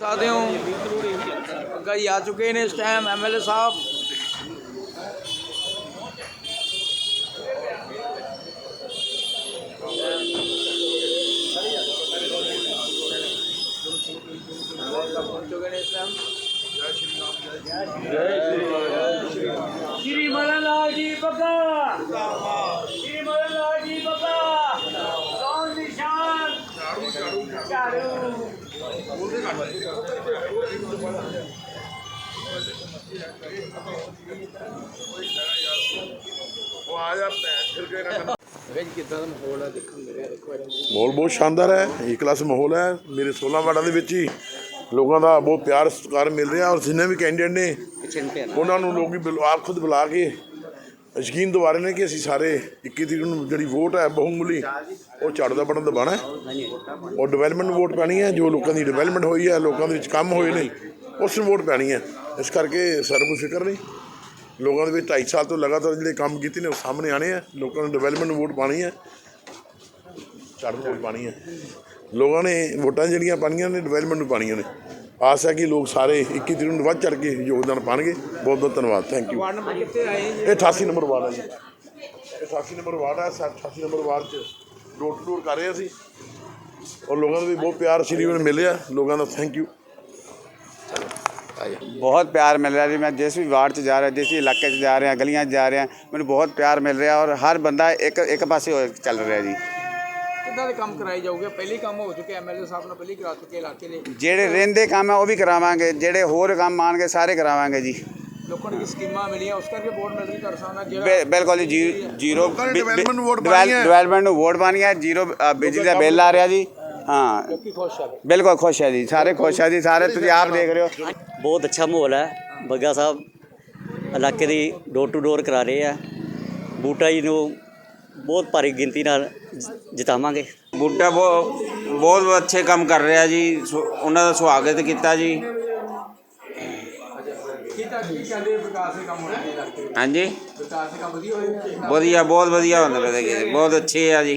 ਸਕਦੇ ਹੋ ਕਈ ਆ ਚੁੱਕੇ ਨੇ ਇਸ ਟਾਈਮ ਐਮਐਲਏ ਸਾਹਿਬ ਪਹੁੰਚ ਚੁੱਕੇ ਨੇ ਇਸ ਟਾਈਮ ਸ਼੍ਰੀ ਮਦਨ ਲਾਲ ਜੀ ਬੱਗਾ ਸ਼੍ਰੀ ਮਦਨ ਲਾਲ ਜੀ ਬੱਗਾ ਕੌਣ ਨਿਸ਼ਾਨ ਝਾੜੂ ਵੇਜ ਕਿਦਾਂ ਦਾ ਮਾਹੌਲ ਹੈ ਦੇਖਣ ਮਿਲਿਆ ਦੇਖੋ ਇਹਦਾ ਮਾਹੌਲ ਬਹੁਤ ਸ਼ਾਨਦਾਰ ਹੈ ਏ ਕਲਾਸ ਮਾਹੌਲ ਹੈ, ਮੇਰੇ 16 ਵਾਰਡਾਂ ਦੇ ਵਿੱਚ ਹੀ ਲੋਕਾਂ ਦਾ ਬਹੁਤ ਪਿਆਰ, ਸਤਿਕਾਰ ਮਿਲ ਰਿਹਾ ਔਰ ਜਿੰਨੇ ਵੀ ਕੈਂਡੀਡੇਟ ਨੇ, ਉਹਨਾਂ ਨੂੰ ਲੋਕੀ ਬੁਲ- ਆਪ ਖੁਦ ਬੁਲਾ ਕੇ ਯਕੀਨ ਦਿਵਾ ਰਹੇ ਨੇ ਕਿ ਅਸੀਂ ਸਾਰੇ 21 ਤਰੀਕ ਨੂੰ ਜਿਹੜੀ ਵੋਟ ਹੈ ਬਹੁਮੁਲੀ, ਉਹ ਝਾੜੂ ਦਾ ਬਟਨ ਦਬਾਣਾ ਔਰ ਡਿਵੈਲਪਮੈਂਟ ਨੂੰ ਵੋਟ ਪੈਣੀ ਹੈ, ਜੋ ਲੋਕਾਂ ਦੀ ਡਿਵੈਲਪਮੈਂਟ ਹੋਈ ਹੈ, ਲੋਕਾਂ ਦੇ ਵਿੱਚ ਕੰਮ ਹੋਏ ਨੇ, ਉਸ ਨੂੰ ਵੋਟ ਪੈਣੀ ਹੈ। ਇਸ ਕਰਕੇ ਸਾਨੂੰ ਕੋਈ ਫਿਕਰ ਨਹੀਂ। ਲੋਕਾਂ ਦੇ ਵਿੱਚ 2.5 ਸਾਲ ਤੋਂ ਲਗਾਤਾਰ ਜਿਹੜੇ ਕੰਮ ਕੀਤੇ ਨੇ, ਉਹ ਸਾਹਮਣੇ ਆਣੇ ਆ। ਲੋਕਾਂ ਨੂੰ ਡਿਵੈਲਪਮੈਂਟ ਨੂੰ ਵੋਟ ਪਾਣੀ ਹੈ। ਝਾੜੂ ਵੋਟ ਪਾਣੀ ਹੈ। ਲੋਕਾਂ ਨੇ ਵੋਟਾਂ ਜਿਹੜੀਆਂ ਪਾਣੀਆਂ ਨੇ ਡਿਵੈਲਪਮੈਂਟ ਨੂੰ ਪਾਣੀਆਂ ਨੇ। ਆਸ ਹੈ ਕਿ ਲੋਕ ਸਾਰੇ 21 ਤਰੀਕ ਨੂੰ ਵੱਧ ਚੜ ਕੇ ਯੋਗਦਾਨ ਪਾਣਗੇ। ਬਹੁਤ ਬਹੁਤ ਧੰਨਵਾਦ। ਥੈਂਕ ਯੂ ਵਾਰਡ ਨੰਬਰ ਕਿੱਥੇ ਆਏ ਜੀ ਇਹ 88 ਨੰਬਰ ਵਾਰਡ ਹੈ ਜੀ। ਇਹ 88 ਨੰਬਰ ਵਾਰਡ ਹੈ ਸਾ- 88 ਨੰਬਰ ਵਾਰਡ 'ਚ ਡੋਰ ਟੂ ਡੋਰ ਕਰ ਰਹੇ ਅਸੀਂ। ਔਰ ਲੋਕਾਂ ਦਾ ਵੀ ਬਹੁਤ ਪਿਆਰ ਸ਼੍ਰੀ ਨੂੰ ਮਿਲਿਆ। ਲੋਕਾਂ ਦਾ ਥੈਂਕ ਯੂ ਬਹੁਤ ਪਿਆਰ ਮਿਲ ਰਿਹਾ ਜੀ। ਮੈਂ ਜਿਸ ਵੀ ਵਾਰਡ 'ਚ ਜਾ ਰਿਹਾ ਜਿਸ ਵੀ ਇਲਾਕੇ 'ਚ ਜਾ ਰਿਹਾ ਗਲੀਆਂ 'ਚ ਜਾ ਰਿਹਾ ਮੈਨੂੰ ਬਹੁਤ ਪਿਆਰ ਮਿਲ ਰਿਹਾ ਔਰ ਹਰ ਬੰਦਾ ਇੱਕ ਇੱਕ ਪਾਸੇ ਹੋ ਚੱਲ ਰਿਹਾ ਜੀ। ਕਿੱਦਾਂ ਦੇ ਕੰਮ ਕਰਾਏ ਜਾਊਗੇ? ਪਹਿਲੀ ਕੰਮ ਹੋ ਚੁੱਕੇ ਐਮਐਲਏ ਸਾਹਿਬ ਨੇ ਪਹਿਲੀ ਕਰਾ ਚੁੱਕੇ ਇਲਾਕੇ ਦੇ। ਜਿਹੜੇ ਰਹਿੰਦੇ ਕੰਮ ਹੈ ਉਹ ਵੀ ਕਰਾਵਾਂਗੇ ਜਿਹੜੇ ਹੋਰ ਕੰਮ ਆਣਗੇ ਸਾਰੇ ਕਰਾਵਾਂਗੇ ਜੀ। ਲੋਕਾਂ ਨੂੰ ਸਕੀਮਾਂ ਮਿਲੀਆਂ? ਉਸ ਕਰਕੇ ਵੋਟ ਮਿਲ ਰਹੀ ਸਾਹਮਣੇ ਜਿਹੜਾ ਬਿਲਕੁਲ ਜੀ ਜ਼ੀਰੋ ਲੋਕਾਂ ਨੇ ਵੋਟ ਪਾਣੀ ਹੈ। ਡਿਵੈਲਪਮੈਂਟ ਨੂੰ ਵੋਟ ਪਾਣੀ ਹੈ ਜ਼ੀਰੋ ਬਿਜਲੀ ਦਾ ਬਿੱਲ ਆ ਰਿਹਾ ਜੀ। ਹਾਂ। ਲੋਕੀ ਖੁਸ਼ ਆ। ਬਿਲਕੁਲ ਖੁਸ਼ ਹੈ ਜੀ ਸਾਰੇ ਖੁਸ਼ ਹੈ ਜੀ ਸਾਰੇ ਤੁਸੀਂ ਆਪ ਦੇਖ ਰਹੇ ਹੋ। ਬਹੁਤ ਅੱਛਾ ਮਾਹੌਲ ਹੈ। ਬੱਗਾ ਸਾਹਿਬ ਇਲਾਕੇ ਦੀ ਡੋਰ ਟੂ ਡੋਰ ਕਰਾ ਰਹੇ ਆ। ਬੂਟਾ ਜੀ ਨੂੰ ਬਹੁਤ ਭਾਰੀ ਗਿਣਤੀ ਨਾਲ ਜਿਤਾਵਾਂਗੇ। ਬੂਟਾ ਬਹੁਤ ਬਹੁਤ ਅੱਛੇ ਕੰਮ ਕਰ ਰਿਹਾ ਜੀ। ਉਹਨਾਂ ਦਾ ਸਵਾਗਤ ਕੀਤਾ ਜੀ। ਹਾਂਜੀ। ਵਿਕਾਸ ਦੇ ਕੰਮ ਵਧੀਆ ਹੋਏ। ਵਧੀਆ ਬਹੁਤ ਵਧੀਆ ਹੁੰਦੇ ਜੀ। ਬਹੁਤ ਅੱਛੇ ਆ ਜੀ।